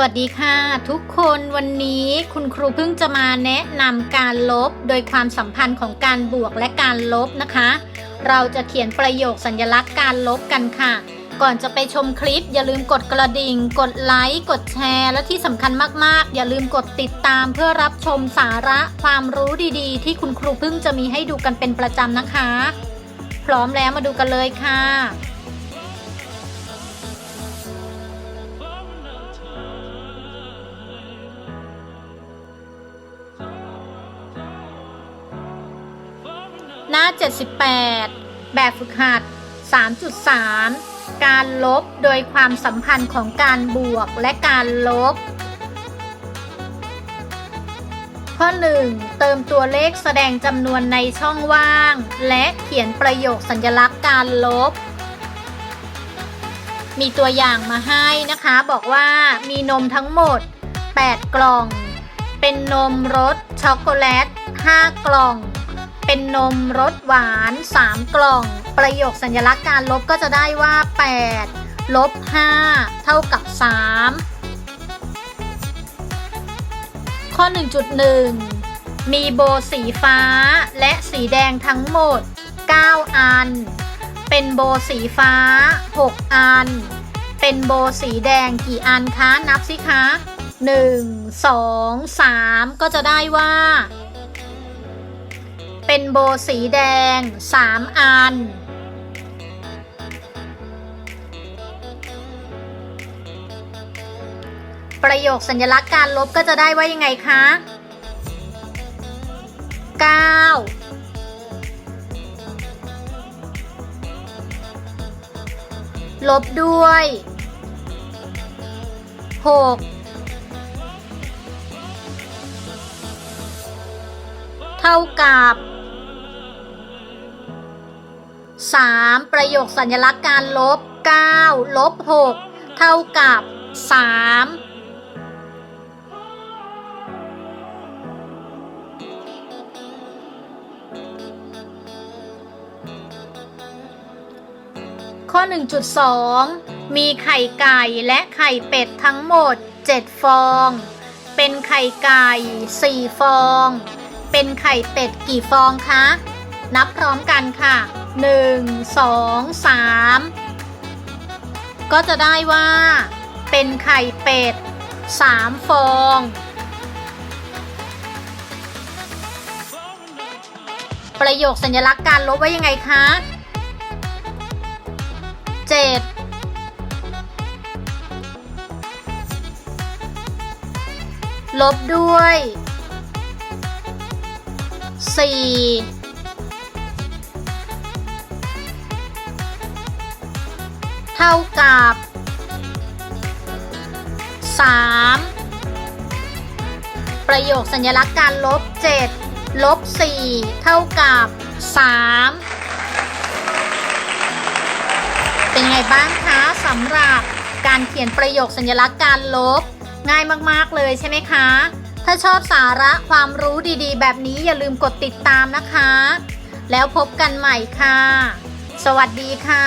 วัสดีค่ะ ทุกคนวันนี้คุณครูเพิ่งจะมาแนะนำการลบโดยความสัมพันธ์ของการบวกและการลบนะคะ เราจะเขียนประโยคสัญลักษณ์การลบกันค่ะ ก่อนจะไปชมคลิป อย่าลืมกดกระดิ่ง กดไลค์กดแชร์ และที่สำคัญมากๆ อย่าลืมกดติดตามเพื่อรับชมสาระความรู้ดีๆ ที่คุณครูเพิ่งจะมีให้ดูกันเป็นประจำนะคะ พร้อมแล้วมาดูกันเลยค่ะ หน้า 78 แบบฝึกหัด 3.3 การลบโดยความสัมพันธ์ของการบวกและการลบ ข้อ 1 เติมตัวเลขแสดงจำนวนในช่องว่าง และเขียนประโยคสัญลักษณ์การลบ มีตัวอย่างมาให้นะคะ บอกว่ามีนมทั้งหมด 8 กล่อง เป็นนมรสช็อกโกแลต 5 กล่อง เป็นนมรสหวาน 3 กล่อง ประโยคสัญลักษณ์การลบก็จะได้ว่า 8 ลบ 5 เท่ากับ 3 ข้อ 1.1 มีโบสีฟ้าและสีแดงทั้งหมด 9 อัน เป็นโบสีฟ้า 6 อัน เป็นโบสีแดงกี่อันคะ นับสิคะ 1 2 3 ก็จะได้ว่า เป็นโบสีแดง 3 อัน ประโยคสัญลักษณ์การลบก็จะได้ว่ายังไงคะ 9ลบด้วย 6 เท่ากับ 3 ประโยคสัญลักษณ์การลบ9ลบ6เท่ากับ 3ข้อ 1.2 มีไข่ไก่และไข่เป็ดทั้งหมด 7 ฟอง เป็นไข่ไก่ 4 ฟอง เป็นไข่เป็ดกี่ฟองคะ นับพร้อมกันค่ะ 1 2 3 ก็จะได้ว่า เป็นไข่เป็ด 3 ฟอง ประโยคสัญลักษณ์การลบไว้ยังไงคะ 7ลบด้วย 4 ท่ากับ 3 ประโยคสัญลักษณ์การลบ 7 ลบ 4 เท่ากับ 3 เป็นไงบ้างคะสำหรับการเขียนประโยคสัญลักษณ์การลบ ง่ายมาก ๆ เลยใช่ไหมคะ ถ้าชอบสาระความรู้ดีๆ แบบนี้อย่าลืมกดติดตามนะคะ แล้วพบกันใหม่ค่ะ สวัสดีค่ะ